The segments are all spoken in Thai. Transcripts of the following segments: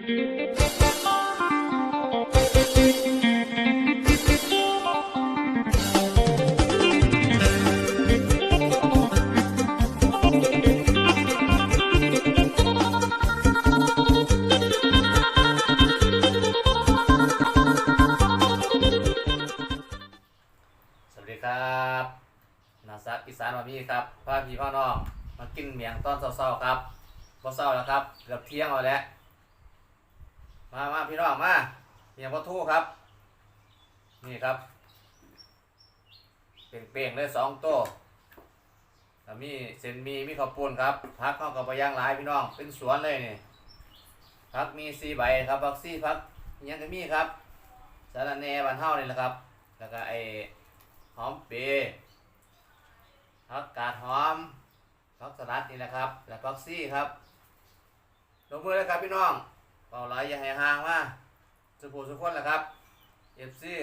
สวัสดีครับนาซักอีสานมามีครับพาพี่พ่อน้อง มากินเมียงตอนเช้าๆครับพอเช้าแล้วครับ เกือบเที่ยงเอาแล้ว มามาพี่น้องมาเมียพ่อทู่ครับ นี่ครับ เป่งๆเลยสองโต๊ะแล้วมีเส้นมีมีข้าวปุ้นครับพักเข้ากับไปย่างหลายพี่น้อง เป็นสวนเลยนี่พักมีสีใบครับพักสีพักยังก็มีครับสารแน่บานเฮานี่แหละครับ แล้วก็ไอหอมเปรย์ผักกาดหอมผักสลัดนี่แหละครับ แล้วผักซี่ครับลงมือเลยครับพี่น้อง เป่าไหลอย่าให้ห่างมาสุภูสุกคนแหละครับเอฟซี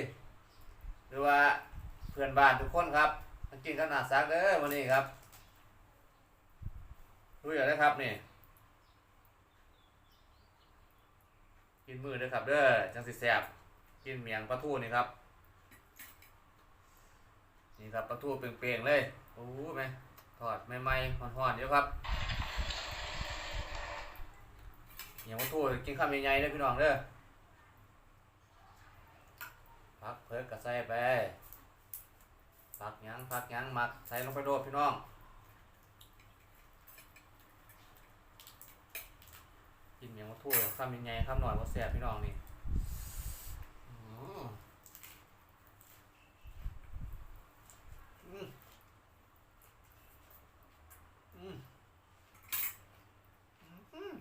หรือว่าเพื่อนบ้านทุกคนครับมากินข้าวหนาซักเด้อวันนี้ครับรู้อยู่ได้ครับนี่กินมือเด้อครับเด้อจังสิแซ่บกินเมียงปลาทูนี่ครับ นี่ครับปลาทูเปล่งๆเลยโอ้โหไหมทอดใหม่ๆห่อนๆเดี๋ยวครับ อย่างปลาทูกินข้าวใหญ่ๆเลยพี่น้องเด้อพักเพิกกระใส่ไปพักยังพักยังหมักใส่ลงไปโดดพี่น้องกินอย่างปลาทูข้าวใหญ่ๆข้าวหน่อยว่าแสบพี่น้องนี่อืม อืมอืมอืม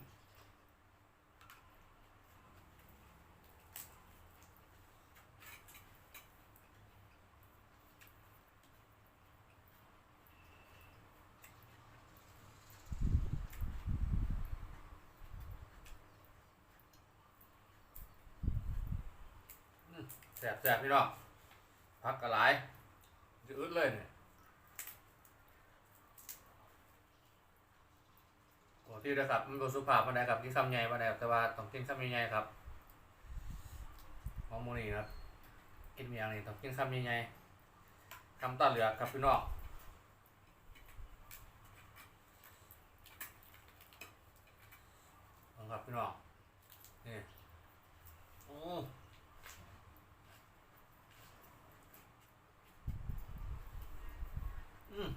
แสบแสบพี่น้องพักกระไรจะอึดเลยเนี่ยโอ้ที่นะครับมันบสุภาพมาได้ครับกินคำใหญ่มาได้กับแต่ว่าต้องกินคำใหญ่ครับของโมนี่ครับกินเมียงนี่ต้องกินคำใหญ่คำตัดเหลือครับพี่น้องลองครับพี่น้องนี่โอ้อืม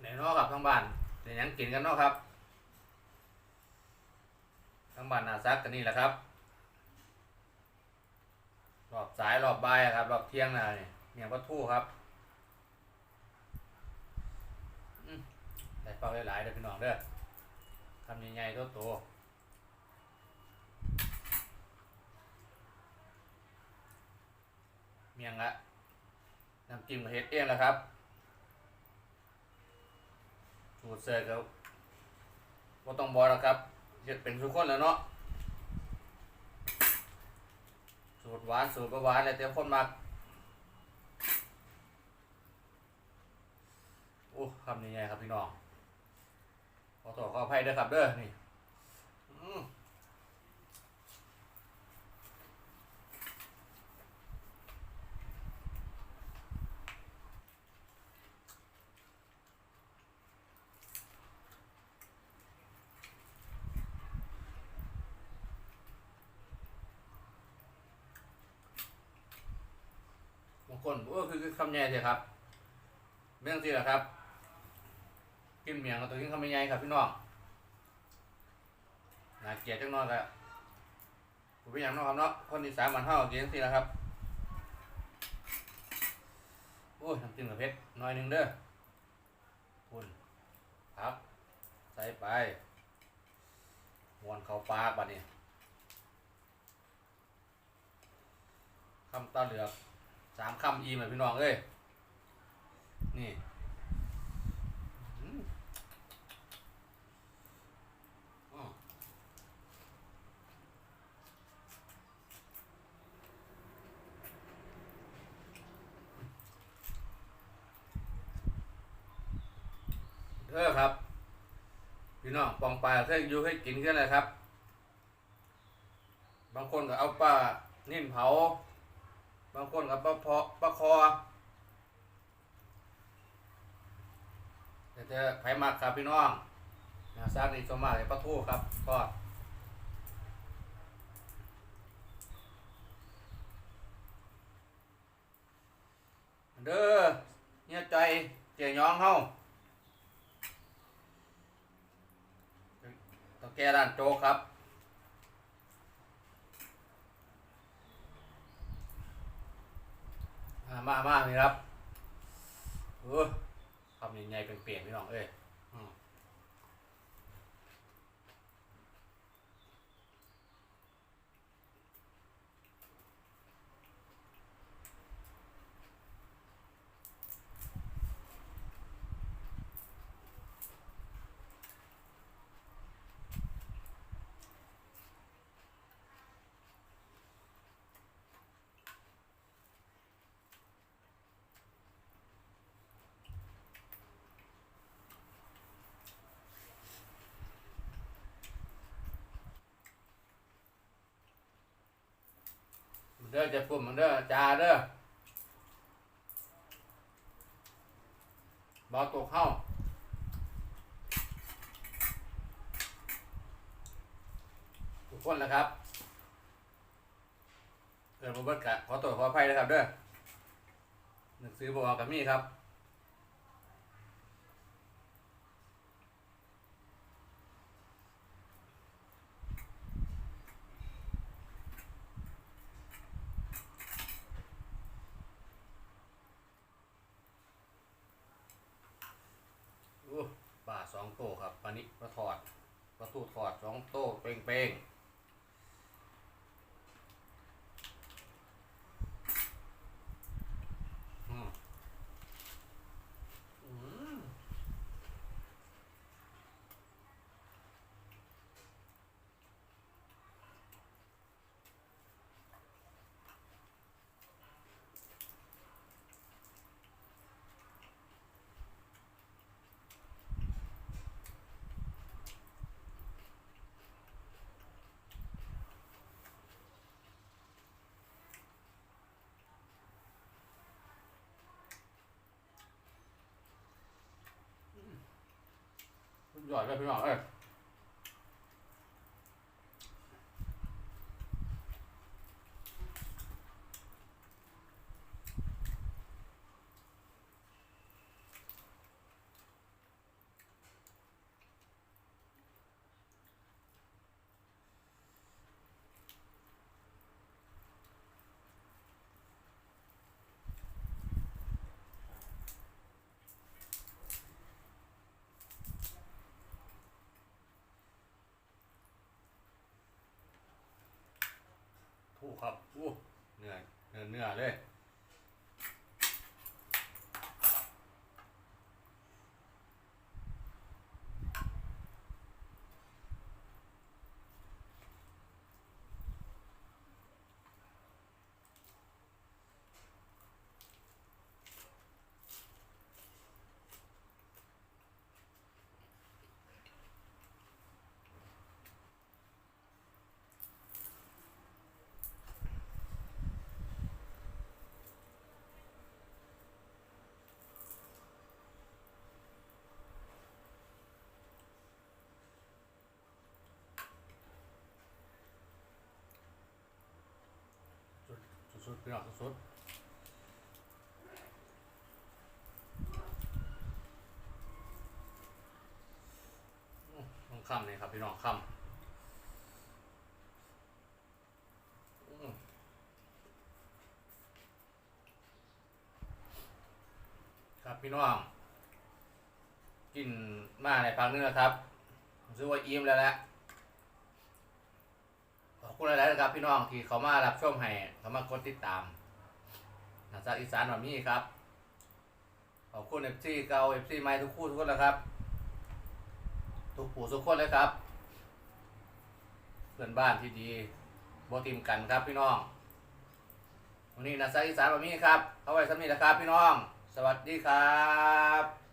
ไหนเนอกครับทั้ งบ้านเดี๋ยวยังกินกันเนาะครับทั้งบ้านนาซักกันนี่แหละครับรอบสายรอบบ่ายอะครับรอบเที่ยงนะเนี่ยเนี่ยวัตถุครับใส่เปล่าหลายๆเด้อพี่น้องเด้อทำใหญ่ๆโตๆเมียงละน้ำจิ้มเฮ็ดเองแหละครับ สูตรเสิร์ฟครับก็ต้องบอกแล้วครับเจ็ดเป็นทุกคนแล้วเนาะสูตรหวานสูตรบ่หวานแล้วแต่คนมักโอ้คำนี้ไงครับพี่น้องขอโทษขออภัยด้วยครับเด้อนี่อืม บางคนโอ้คือคือคำใหญ่เลยครับเรื่องที่แหละครับ กินเมียงกับตัวกินคำใหญ่ครับพี่น้องนาเกียดจังน้อยครับผมเป็นอย่างน้อยครับเนาะคนอีสานมันเท่าเกียดสิละครับโอ้ยน้ำจิ้มกับเพชรน้อยหนึ่งเด้อคุณครับใส่ไปมวนเขาปลาบัดนี้คำตาเหลือก สามคำอีเหมือนพี่น้องเอ้ยนี่เออครับ พี่น้องปองปลาเคยอยู่เคยกินกันเลยครับ บางคนก็เอาปลานิ่มเผา บางคนก็ปลาเพาะปลาคอแต่จะไผ่มักครับพี่น้องนะซากนี่สมากเลยปลาทูครับทอดเด้อเนี่ยใจเจียยองเฮาต้องแก้ด้านโจครับ มามามานี่ครับเออทำใหญ่ๆเป็นเปลี่ยนๆพี่น้องเอ้ย เด้อจะพุ่มมันเด้อจ่าเด้อบอตกเข้าทุกคนนะครับเกิดมาเบิดกะขอตัวขออภัยนะครับเด้อหนังสือบอกกับมี่ครับ อู้ป่าสอง อนนี้มาถอดประตูถอดสองโต๊ะเป่ง สุดยอดเลยพี่น้องเอ้ยถูก ครับอู้เหนื่อยเหนื่อเนื้อเลย สุ ดๆพี่น้องสุดๆอื้อต้องคำเลยครับพี่น้องคำอื้อครับพี่น้อง กินมาในพักนึงนะครับรู้สึกว่าอิ่มแล้วแหละ อบคุณหลายๆนะครับพี่น้องที่เขามารับชมให้เขามากดติดตามนาซาอีสานแบบนี้ครับ ขอบคุณเอฟซีเก่าเอฟซีใหม่ทุกคู่ทุกคนนะครับ ทุกผู้ทุกคนเลยครับ เพื่อนบ้านที่ดีบทีมกันครับพี่น้อง วันนี้นาซาอีสานแบบนี้ครับ เอาไว้สำนีนะครับพี่น้อง สวัสดีครับ